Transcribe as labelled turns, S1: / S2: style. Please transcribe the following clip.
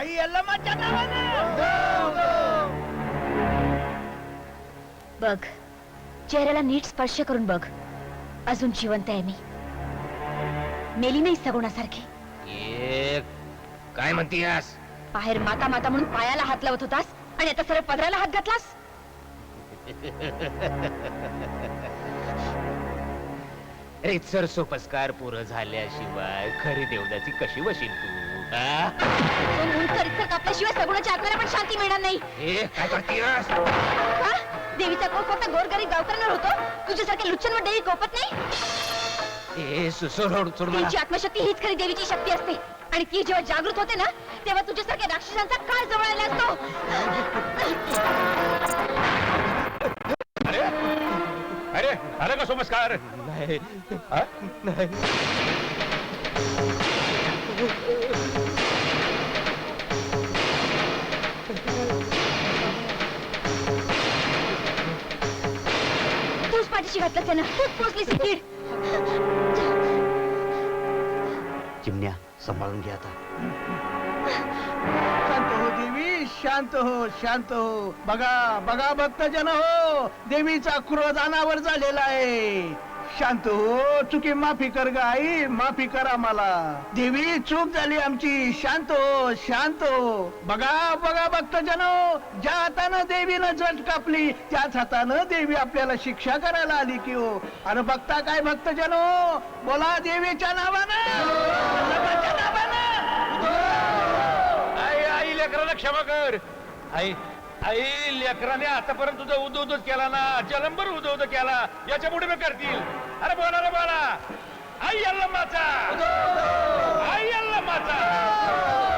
S1: आई
S2: बघ चेहऱ्याला नीट स्पर्श करून बघ. अजून जिवंत आहे मी. मेली नाही सगुणासारखी
S3: काय म्हणतीयास?
S2: बाहेर माता माता म्हणून पायाला हात लावत होतास आणि आता सरळ पदराला हात घातलास?
S3: रेतसर सोपस्कार पुरं झाल्याशिवाय खरी देवदाची कशी वशील तू?
S2: कापल्याशिवाय सगुणाच्या आत्म्याला पण शांती मिळणार नाही.
S3: ए काय करतीयास
S2: का? देवीचा कोप फक्त गोरगरीब गावकऱ्यांवर होतो? तुझ्यासारख्या लुच्चनवर देवी कोपत नाही?
S3: ए सुसोड सोड मला.
S2: तिची आत्मशक्ती हीच खरी देवीची शक्ती असते. आणि ती जेव्हा जागृत होते ना तेव्हा तुझ्यासारख्या राक्षसांचा काळ जवळ आला असतो.
S4: अरे अरे आलं का सोमस्कार?
S3: नाही
S4: हा?
S3: नाही
S2: पाठीशी घातलं त्यानं पोचली सिद्धीड
S5: चिमण्या सांभाळून घे आता.
S1: शांत हो देवी शांत हो शांत हो. बघा बघा भक्तजन हो देवीचा क्रोध अनावर झालेला आहे. शांत हो. चुकी माफी कर ग आई. माफी करा मला. देवी चूक झाली आमची. शांत हो शांत हो. बघा बघा भक्त जनो ज्या हातानं देवीनं जट कापली त्याच हातानं देवी आपल्याला शिक्षा करायला आली की हो. अरे बघता काय भक्त जनो बोला देवीच्या नावानं. नावानं
S4: आई आई लेकराला क्षमा कर. आई आई लेकराने आतापर्यंत तुझा उदो उदो केला ना जलंबर उदो उदो केला याच्यापुढे मी करतील. अरे बोला रे बोला. आई अल्लमाचा